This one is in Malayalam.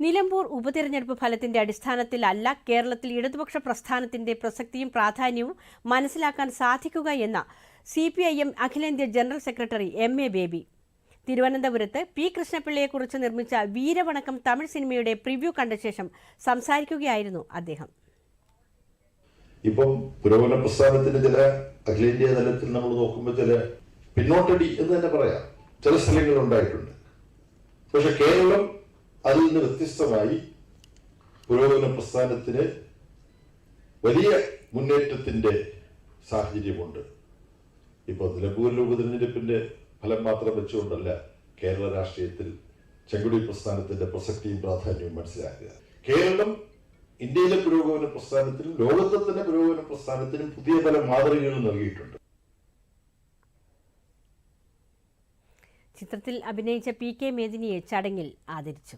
നിലമ്പൂർ ഉപതെരഞ്ഞെടുപ്പ് ഫലത്തിന്റെ അടിസ്ഥാനത്തിലല്ല കേരളത്തിൽ ഇടതുപക്ഷ പ്രസ്ഥാനത്തിന്റെ പ്രസക്തിയും പ്രാധാന്യവും മനസ്സിലാക്കാൻ സാധിക്കുക എന്ന സി പി ഐ എം അഖിലേന്ത്യാ general secretary M A Baby. തിരുവനന്തപുരത്ത് പി കൃഷ്ണപിള്ളയെക്കുറിച്ച് നിർമ്മിച്ച വീരവണക്കം തമിഴ് സിനിമയുടെ പ്രിവ്യൂ കണ്ട ശേഷം സംസാരിക്കുകയായിരുന്നു അദ്ദേഹം. ഇപ്പം പുരോഗമന പ്രസ്ഥാനത്തിന്റെ ചില അഖിലേന്ത്യാ തലത്തിൽ നമ്മൾ നോക്കുമ്പോൾ ചില പിന്നോട്ടടി എന്ന് തന്നെ പറയാം. ചില സ്ഥലങ്ങളിൽ ഉണ്ടായിട്ടുണ്ട്. പക്ഷെ കേരളം അതിൽ നിന്ന് വ്യത്യസ്തമായി പുരോഗമന പ്രസ്ഥാനത്തിന് വലിയ മുന്നേറ്റത്തിന്റെ സാഹചര്യമുണ്ട്. ഇപ്പോൾ നിലമ്പൂരിലെ ഉപതെരഞ്ഞെടുപ്പിന്റെ ഫലം മാത്രം വെച്ചുകൊണ്ടല്ല കേരള രാഷ്ട്രീയത്തിൽ ചെങ്കുടി പ്രസ്ഥാനത്തിന്റെ പ്രസക്തിയും പ്രാധാന്യവും മനസ്സിലാക്കുക. കേരളം ഇന്ത്യയിലെ പുരോഗമന പ്രസ്ഥാനത്തിനും ലോകത്തെ തന്നെ പുരോഗമന പ്രസ്ഥാനത്തിനും പുതിയ പല മാതൃകകൾ നൽകിയിട്ടുണ്ട്. ചിത്രത്തിൽ അഭിനയിച്ച പി കെ മേദിനിയെ ചടങ്ങിൽ ആദരിച്ചു.